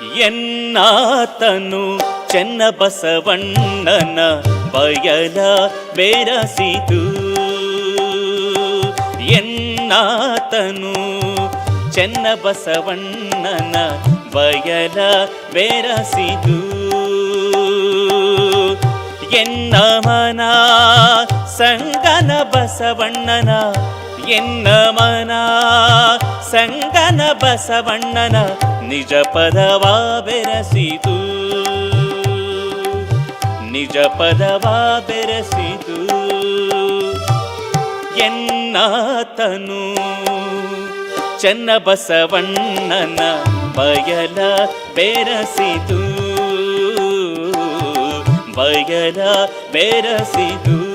ಎನ್ನಾತನು ಚೆನ್ನ ಬಸವಣ್ಣನ ಬಯಲ ಬೆರಸಿತು. ಎನ್ನಾತನು ಚೆನ್ನ ಬಸವಣ್ಣನ ಬಯಲ ಬೆರಸಿದು ಎನ್ನ ಮನ ಸಂಗನ ಬಸವಣ್ಣನ ಎನ್ನ ಮನ ಸಂಗನ ಬಸವಣ್ಣನ ನಿಜ ಪದವ ಬೆರಸಿತು. ನಿಜ ಪದವ ಬೆರಸಿತು. ಎನ್ನಾತನು ಚೆನ್ನ ಬಸವಣ್ಣನ ಬಯಲ ಬೆರಸಿತು. ಬಯಲ ಬೆರಸಿದು